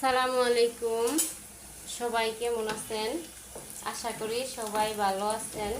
সালামু আলাইকুম। সবাই কেমন আছেন? আশা করি সবাই ভালো আছেন।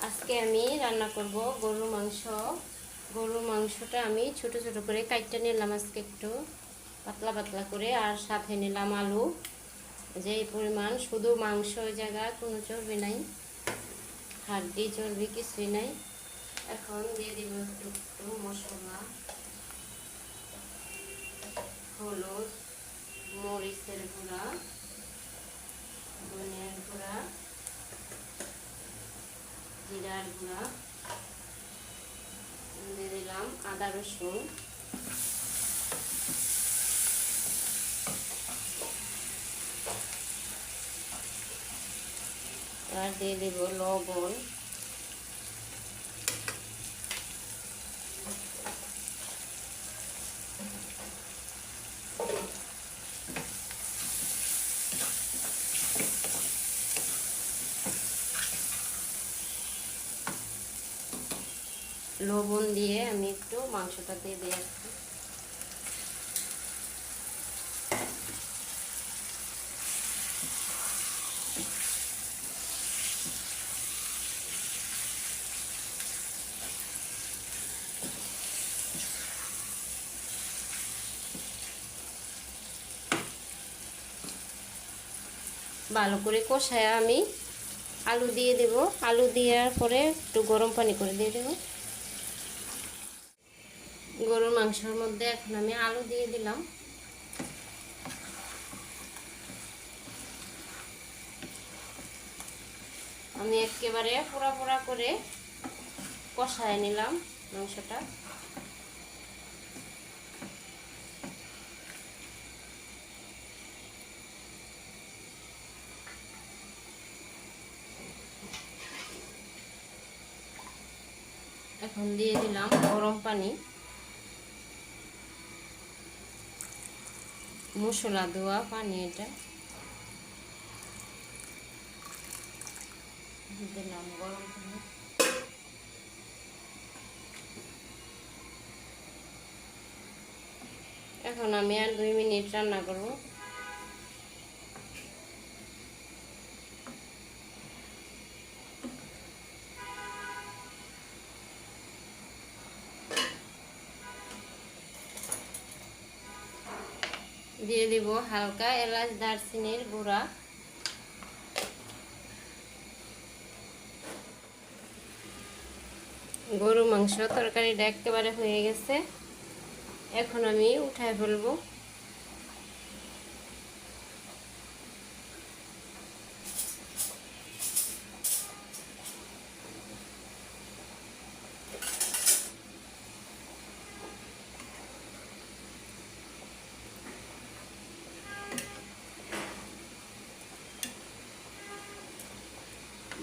আজকে আমি রান্না করব গরুর মাংস। গরুর মাংসটা আমি ছোট ছোট করে কাইটটা নিলাম আজকে একটু। পাতলা পাতলা করে আর সাথে নিলাম আলু। যে পরিমাণ শুধু মাংস জায়গা কোনো চর্বি নাই। হাড্ডি, চর্বি কিছুই নাই। এখন দিয়ে দিব একটু মশলা। হলুদ। মরিচের গুঁড়া ধনিয়ার গুঁড়া জিরার গুঁড়া দিয়ে দিলাম আদা রসুন আর দিয়ে দেব লবণ লবণ দিয়ে আমি একটু মাংসটা দিয়ে আসছি ভালো করে কষায় আমি আলু দিয়ে দেব। আলু দেওয়ার পরে একটু গরম পানি করে দিয়ে দেব। গরুর মাংসের মধ্যে এখন আমি আলু দিয়ে দিলাম। আমি একেবারে পোড়া পোড়া করে কষায় নিলাম মাংসটা। এখন দিয়ে দিলাম গরম পানি। মশলা দেওয়া পানি এটা। এখন আমি আর দুই মিনিট রান্না করব। দিয়ে দিব হালকা এলাচ, দারচিনির গুঁড়া। গরু মাংস তরকারিটা একেবারে হয়ে গেছে। এখন আমি উঠায় ফেলব।